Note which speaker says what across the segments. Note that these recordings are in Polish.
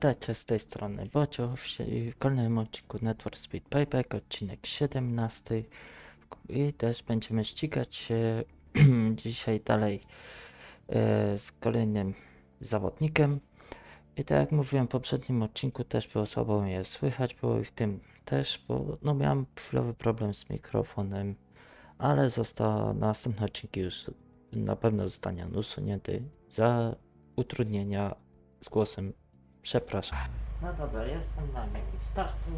Speaker 1: Witajcie z tej strony Bocio w, kolejnym odcinku Network Speed Payback, odcinek 17 i też będziemy ścigać się dzisiaj dalej e, z kolejnym zawodnikiem. I tak jak mówiłem w poprzednim odcinku też było słabo mnie słychać, było i w tym też, bo no miałem chwilowy problem z mikrofonem, ale został na następne odcinki już na pewno zostanie usunięty za utrudnienia z głosem Przepraszam. No dobra, jestem na linii startu.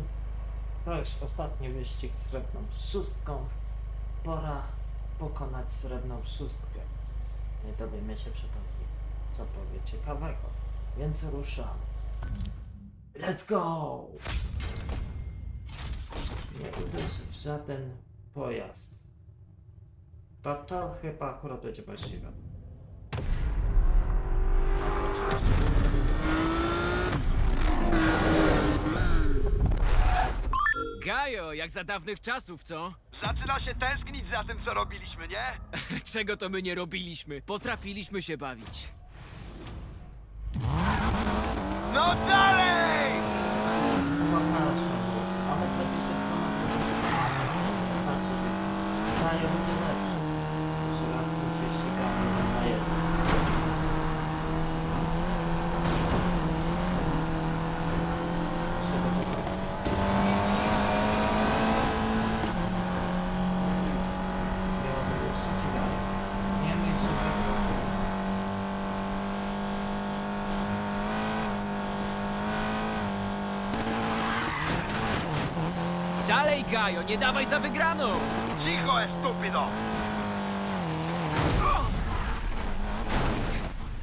Speaker 1: To już ostatni wyścig z srebrną szóstką. Pora pokonać srebrną szóstkę. Nie dowiemy się przy okazji, co powie ciekawego. Więc ruszamy. Let's go! Nie uderzy w żaden pojazd. To to chyba akurat będzie możliwe.
Speaker 2: Gajo, jak za dawnych czasów, co?
Speaker 3: Zaczyna się tęsknić za tym, co robiliśmy, nie?
Speaker 2: Czego to my nie robiliśmy? Potrafiliśmy się bawić.
Speaker 3: No dalej!
Speaker 1: Ale będzie się Znaczy, że dają mnie lepsze. Że raz tu się ścigamy jeden na jeden. Trzeba to zrobić. Miałoby jeszcze ścigają. Nie myślę, że...
Speaker 2: Dalej, Gajo, nie dawaj za wygraną!
Speaker 3: Cicho, estupido!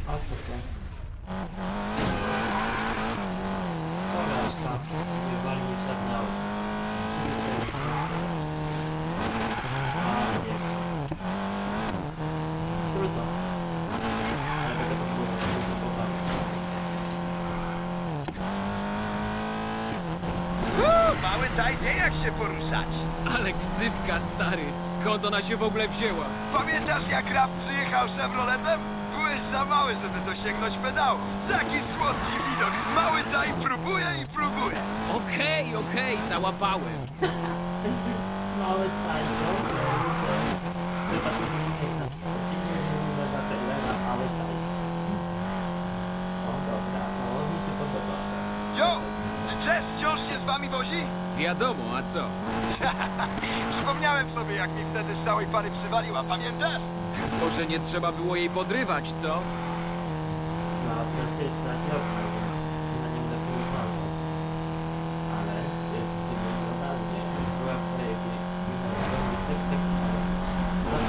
Speaker 1: A co to? Co? Wywalni przed nami. A, nie. Trudno. Ale będę próbował spróbować.
Speaker 3: Uuu, Mały daj wie, jak się poruszać.
Speaker 2: Ale ksywka, stary, skąd ona się w ogóle wzięła?
Speaker 3: Pamiętasz, jak rap przyjechał Chevroletem? Byłeś za mały, żeby dosięgnąć pedału. Taki słodki widok. Mały daj próbuje i próbuje.
Speaker 2: Okej, okej, załapałem.
Speaker 1: Mały tajno, Chyba to nie pamiętam. Nie za Taylora, mały tajno. O dobra, to mi się podoba.
Speaker 3: Jo! Czy Jess wciąż się z wami wozi?
Speaker 2: Wiadomo, a co?
Speaker 3: Przypomniałem sobie, jak mi wtedy z całej pary przywaliła, pamiętasz?
Speaker 2: Może nie trzeba było jej podrywać, co?
Speaker 1: No, to jest zadziałka, na nim lepiej nie walczą. Ale jest generalnie była sobie mineralny sektek, ale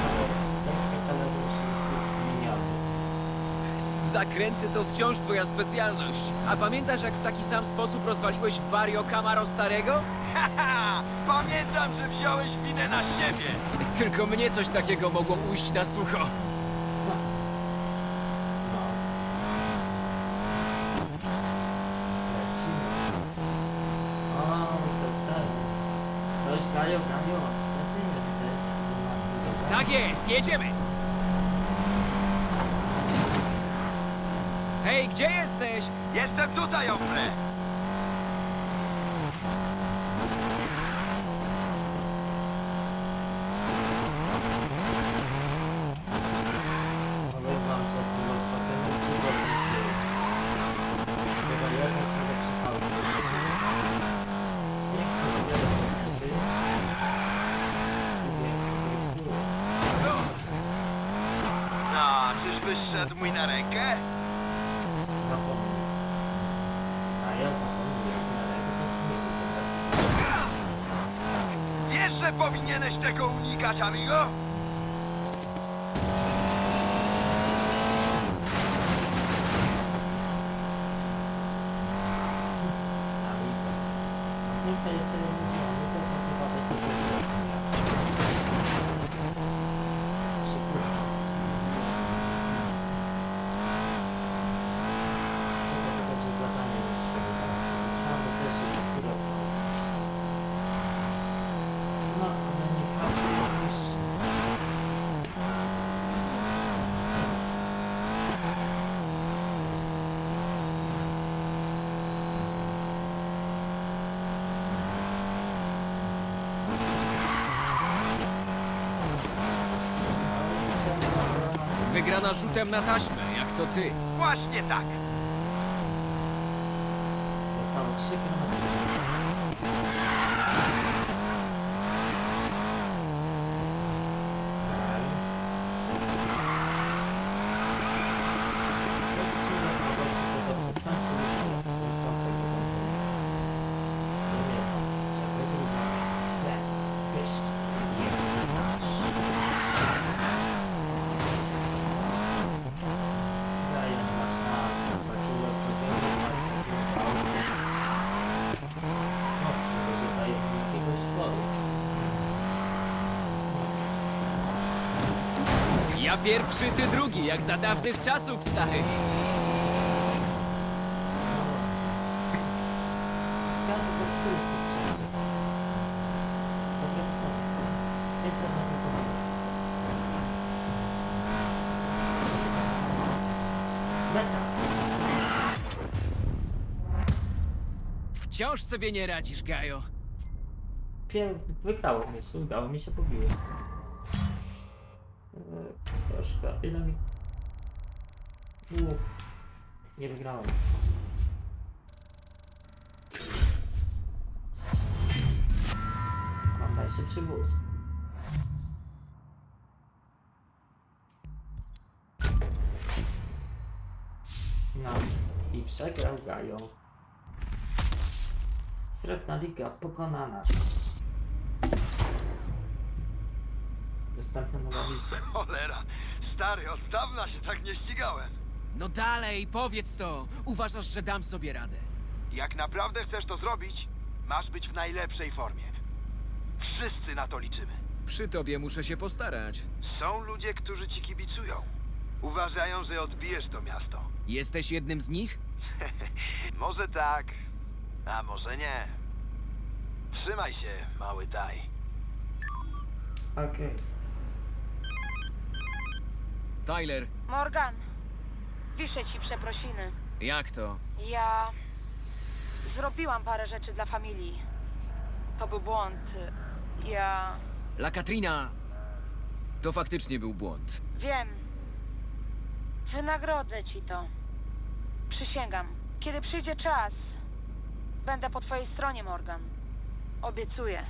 Speaker 1: sektek, ale miniaty.
Speaker 2: Zakręty to wciąż twoja specjalność. A pamiętasz, jak w taki sam sposób rozwaliłeś w Vario Camaro starego?
Speaker 3: Haha! Pamiętam, że wziąłeś winę na siebie.
Speaker 2: Tylko mnie coś takiego mogło ujść na sucho.
Speaker 1: O, to. Coś dają. Co ty jesteś?
Speaker 2: Tak jest, jedziemy! Hej, gdzie jesteś?
Speaker 3: Jestem tutaj, Ombre!
Speaker 1: Powiem wam, że było potem tygodni Chyba jeden tego przypału. Nie chcę wiele niestety.
Speaker 3: No, czyżbyś szedł mój na rękę?
Speaker 1: Zapomnij. A ja zapomniałem, ale to jest
Speaker 3: że powinieneś tego unikać, amigo?
Speaker 1: Amigo. A tym to jeszcze nie mówiłem, no to to chyba będzie wyjaśnienia. Szykuję. To to będzie zadanie jeszcze wydaje. Trzeba by też się chwilowo. No, ale nie każdy już...
Speaker 2: Wygrana rzutem na taśmę, jak to ty.
Speaker 3: Właśnie tak.
Speaker 1: Zostało 3 km.
Speaker 2: Pierwszy, ty drugi, jak za dawnych czasów, stary. Wciąż sobie nie radzisz, Gajo.
Speaker 1: Wygrało mnie, udało mi się pobiło. Troszkę, ile mi... Uff, nie wygrałem. Mam najszybszy wóz. No i przegrał Gajo. Srebrna Liga pokonana. Dostępna nowa misja.
Speaker 3: Cholera. Stary, od dawna się tak nie ścigałem.
Speaker 2: No dalej, powiedz to. Uważasz, że dam sobie radę.
Speaker 3: Jak naprawdę chcesz to zrobić, masz być w najlepszej formie. Wszyscy na to liczymy.
Speaker 2: Przy tobie muszę się postarać.
Speaker 3: Są ludzie, którzy ci kibicują. Uważają, że odbijesz to miasto.
Speaker 2: Jesteś jednym z nich?
Speaker 3: może tak, a może nie. Trzymaj się, mały taj.
Speaker 1: Okej.
Speaker 2: Tyler,
Speaker 4: Morgan, piszę ci przeprosiny.
Speaker 2: jak to?
Speaker 4: Ja zrobiłam parę rzeczy dla familii. To był błąd. Ja
Speaker 2: La Katrina! To faktycznie był błąd.
Speaker 4: wiem. Wynagrodzę ci to. Przysięgam. Kiedy przyjdzie czas, będę po twojej stronie, Morgan. Obiecuję.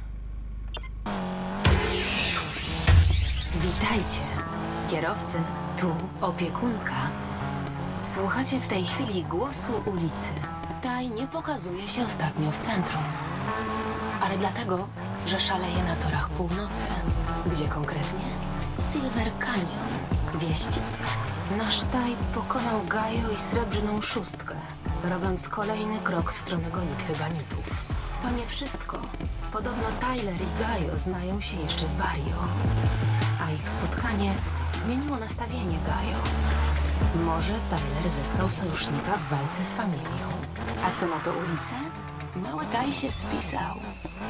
Speaker 5: Witajcie. Kierowcy, tu opiekunka. Słuchacie w tej chwili głosu ulicy. Taj nie pokazuje się ostatnio w centrum. Ale dlatego, że szaleje na torach północy. Gdzie konkretnie? Silver Canyon. Wieści? Nasz Taj pokonał Gajo i Srebrną Szóstkę, robiąc kolejny krok w stronę gonitwy banitów. To nie wszystko. Podobno Tyler i Gajo znają się jeszcze z Barrio a ich spotkanie zmieniło nastawienie Gajo. Może Tyler zyskał sojusznika w walce z familią. A co na to ulicę? Mały Taj się spisał.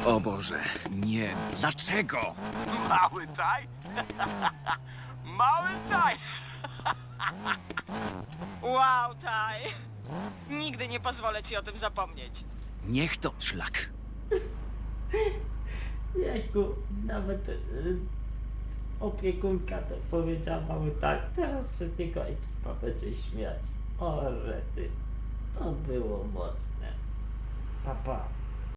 Speaker 2: O Boże, nie. Dlaczego?
Speaker 3: Mały taj? mały taj!
Speaker 4: Wow, Taj. Nigdy nie pozwolę ci o tym zapomnieć.
Speaker 2: Niech to szlak.
Speaker 1: Jejku, nawet y, opiekunka to powiedziała mały tak, teraz się niego ekipa będzie śmiać. O rety, to było mocne. Papa. Pa.